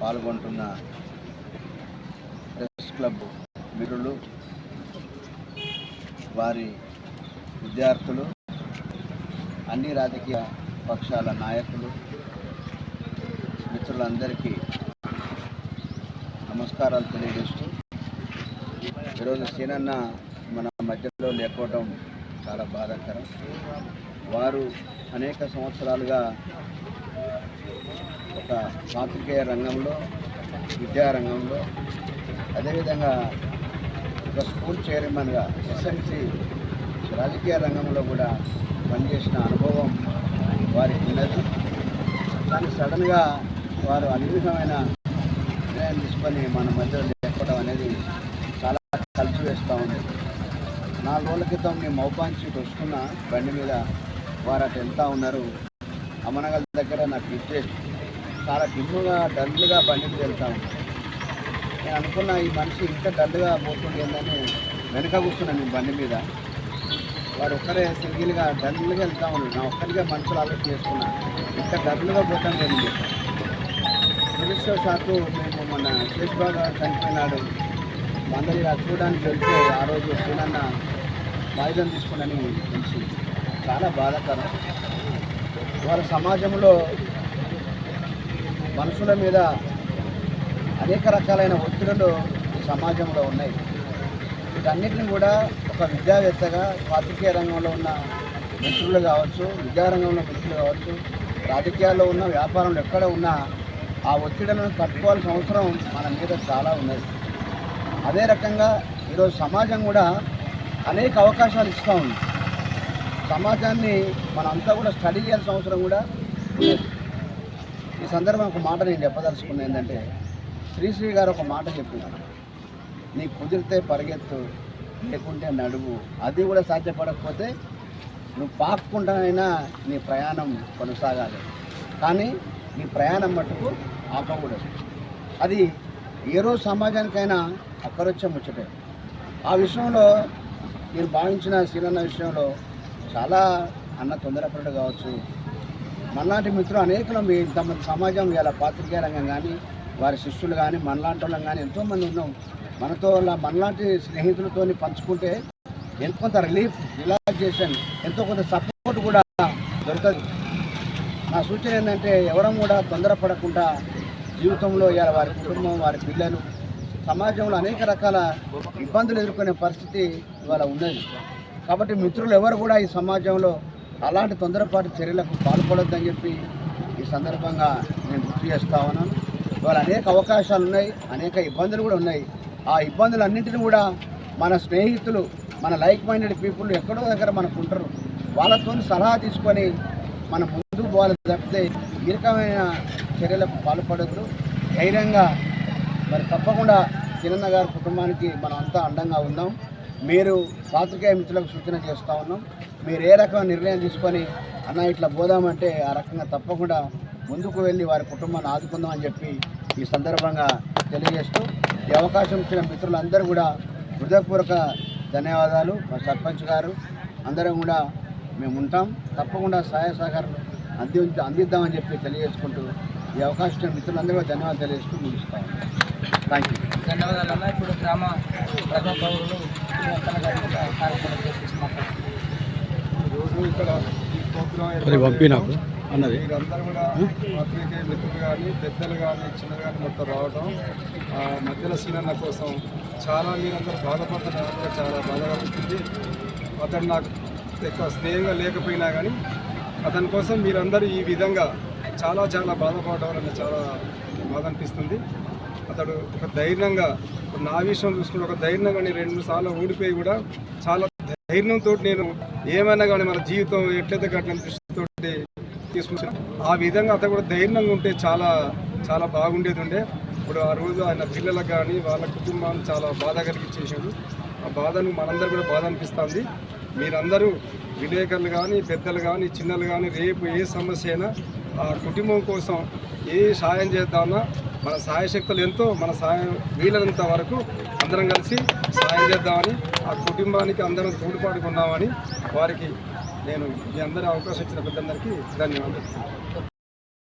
పాల్గొంటున్న press club మిరులు వారి విద్యార్థులు అన్ని రాజకీయ పక్షాల నాయకులు మిత్రులందరికీ నమస్కారాలు తెలియజేస్తూ ఈరోజు సీనన్న మన మధ్యలో లేకపోవడం చాలా బాధాకరం. వారు అనేక సంవత్సరాలుగా ఒక పాత్రికేయ రంగంలో విద్యారంగంలో అదేవిధంగా ఒక స్కూల్ చైర్మన్గా ఎస్ఎంసి రాజకీయ రంగంలో కూడా పనిచేసిన అనుభవం వారికి ఉన్నది. కానీ సడన్గా వారు అన్నివిధమైన నిర్ణయం తీసుకొని మన మధ్యలో లేకపోవడం అనేది చాలా కలిసి వేస్తూ ఉంది. నాలుగు రోజుల క్రితం మేము మౌపాంచి వస్తున్న బండి మీద వారు అటు వెళ్తూ ఉన్నారు. అమనగల్ దగ్గర నాకు ఇచ్చేసి చాలా డిమ్ముగా డల్గా బండికి వెళ్తా. ఉంటాను నేను అనుకున్న ఈ మనిషి ఇంత డల్గా పోతుంది ఏందని వెనక కూర్చున్నాను నేను బండి మీద. వారు ఒక్కరే సింగిల్గా డల్గా వెళ్తా ఉన్నారు నా ఒక్కరిగా మనుషులు ఆలోచన చేసుకున్నా ఇంత డల్గా పోతాను నేను చెప్పాను సాకు మేము మన శేష్బాబు గారు చనిపోయినాడు. మందరి చూడడానికి వెళ్తే ఆ రోజు సీనన్న వాయిదం తీసుకున్నాను తెలిసి చాలా బాధాకరం. వాళ్ళ సమాజంలో మనుషుల మీద అనేక రకాలైన ఒత్తిడులు ఈ సమాజంలో ఉన్నాయి. వీటన్నిటిని కూడా ఒక విద్యావేత్తగా రాజకీయ రంగంలో ఉన్న మిత్రులు కావచ్చు విద్యారంగంలో మిత్రులు కావచ్చు రాజకీయాల్లో ఉన్న వ్యాపారంలో ఎక్కడ ఉన్నా ఆ ఒత్తిడులను తట్టుకోవాల్సిన అవసరం మన మీద చాలా ఉన్నది. అదే రకంగా ఈరోజు సమాజం కూడా అనేక అవకాశాలు ఇస్తూ ఉంది. సమాజాన్ని మనంతా కూడా స్టడీ చేయాల్సిన అవసరం కూడా ఈ సందర్భం ఒక మాట నేను చెప్పదలుచుకున్నది ఏంటంటే శ్రీశ్రీ గారు ఒక మాట చెప్పినారు. నీ కుదిరితే పరిగెత్తు లేకుంటే నడువు. అది కూడా సాధ్యపడకపోతే నువ్వు పాక్కుండానైనా నీ ప్రయాణం కొనసాగాలి. కానీ నీ ప్రయాణం మట్టుకు ఆపకూడదు. అది ఏ రోజు సమాజానికైనా అక్కరొచ్చే ముచ్చటే. ఆ విషయంలో నేను భావించిన సీనన్న విషయంలో చాలా అన్న తొందరపడడు కావచ్చు. మనలాంటి మిత్రులు అనేకులు మీ తమ సమాజం ఇలా పాత్రికేయ రంగం కానీ వారి శిష్యులు కానీ మనలాంటి వాళ్ళం కానీ ఎంతోమంది ఉన్నాం. మనతో మనలాంటి స్నేహితులతో పంచుకుంటే ఎంతో కొంత రిలీఫ్ రిలాక్సేషన్ ఎంతో కొంత సపోర్ట్ కూడా దొరుకుతుంది. నా సూచన ఏంటంటే ఎవరం కూడా తొందరపడకుండా జీవితంలో ఇవాళ వారి కుటుంబం వారి పిల్లలు సమాజంలో అనేక రకాల ఇబ్బందులు ఎదుర్కొనే పరిస్థితి ఇవాళ ఉన్నది. కాబట్టి మిత్రులు ఎవరు కూడా ఈ సమాజంలో అలాంటి తొందరపాటు చర్యలకు పాల్పడొద్దని చెప్పి ఈ సందర్భంగా నేను గుర్తు చేస్తా ఉన్నాను. ఇవాళ అనేక అవకాశాలు ఉన్నాయి అనేక ఇబ్బందులు కూడా ఉన్నాయి. ఆ ఇబ్బందులన్నింటినీ కూడా మన స్నేహితులు మన లైక్ మైండెడ్ పీపుల్ ఎక్కడో దగ్గర మనకు ఉంటారు వాళ్ళతో సలహా తీసుకొని మన ముందుకు పోవాలి తప్పితే ఈ రకమైన చర్యలకు పాల్పడద్దు. ధైర్యంగా మరి తప్పకుండా చిన్న గారి కుటుంబానికి మనం అంతా అండంగా ఉందాం. మీరు పాత్రికేయ మిత్రులకు సూచన చేస్తూ ఉన్నాం. మీరు ఏ రకమైన నిర్ణయం తీసుకొని అన్న ఇట్లా పోదామంటే ఆ రకంగా తప్పకుండా ముందుకు వెళ్ళి వారి కుటుంబాన్ని ఆదుకుందామని చెప్పి ఈ సందర్భంగా తెలియజేస్తూ ఈ అవకాశం ఇచ్చిన మిత్రులందరూ కూడా హృదయపూర్వక ధన్యవాదాలు. మా సర్పంచ్ గారు అందరం కూడా మేము ఉంటాం. తప్పకుండా సహాయ సహకారం అంది అందిద్దామని చెప్పి తెలియజేసుకుంటూ ఈ అవకాశం ఇచ్చిన మిత్రులందరూ ధన్యవాదాలు తెలియజేస్తూ ముగిస్తాం థ్యాంక్ యూ ధన్యవాదాలన్నా ఇప్పుడు గ్రామ ప్రజా పౌరులు కార్యక్రమం నాకు అన్నది. మీరందరూ కూడా పత్రికే మిత్రులు కానీ పెద్దలు కానీ చిన్న కానీ మొత్తం రావడం ఆ మధ్యలో సీనన్న కోసం చాలా మీరందరూ బాధపడుతున్నారు చాలా బాధగా అనిపిస్తుంది. అతను నాకు ఎక్కువ స్నేహంగా లేకపోయినా కానీ అతని కోసం మీరందరూ ఈ విధంగా చాలా చాలా బాధపడడం వల్ల చాలా బాధ అనిపిస్తుంది. అతడు ఒక ధైర్యంగా నా విషయం చూసుకుంటే ఒక ధైర్యంగా నేను రెండు సార్లు ఓడిపోయి కూడా చాలా ధైర్యంతో నేను ఏమైనా కానీ మన జీవితం ఎట్లయితే కట్టిన దృష్టితో తీసుకుంటాను ఆ విధంగా అతను కూడా ధైర్యంగా ఉంటే చాలా చాలా బాగుండేది ఉండే. ఇప్పుడు ఆ రోజు ఆయన పిల్లలకు కానీ వాళ్ళ కుటుంబాన్ని చాలా బాధ కలిగించేసాడు ఆ బాధను మనందరూ కూడా బాధ అనిపిస్తుంది. మీరందరూ విలేకరులు కానీ పెద్దలు కానీ చిన్నలు కానీ రేపు ఏ సమస్య అయినా ఆ కుటుంబం కోసం ఏ సాయం చేద్దామన్నా మన సాయశక్తులు ఎంతో మన సహాయం వీలైనంత వరకు అందరం కలిసి సహాయం చేద్దామని ఆ కుటుంబానికి అందరం తోడుపాటుకున్నామని వారికి నేను మీ అందరి అవకాశం ఇచ్చిన పెద్దందరికీ ధన్యవాదాలు.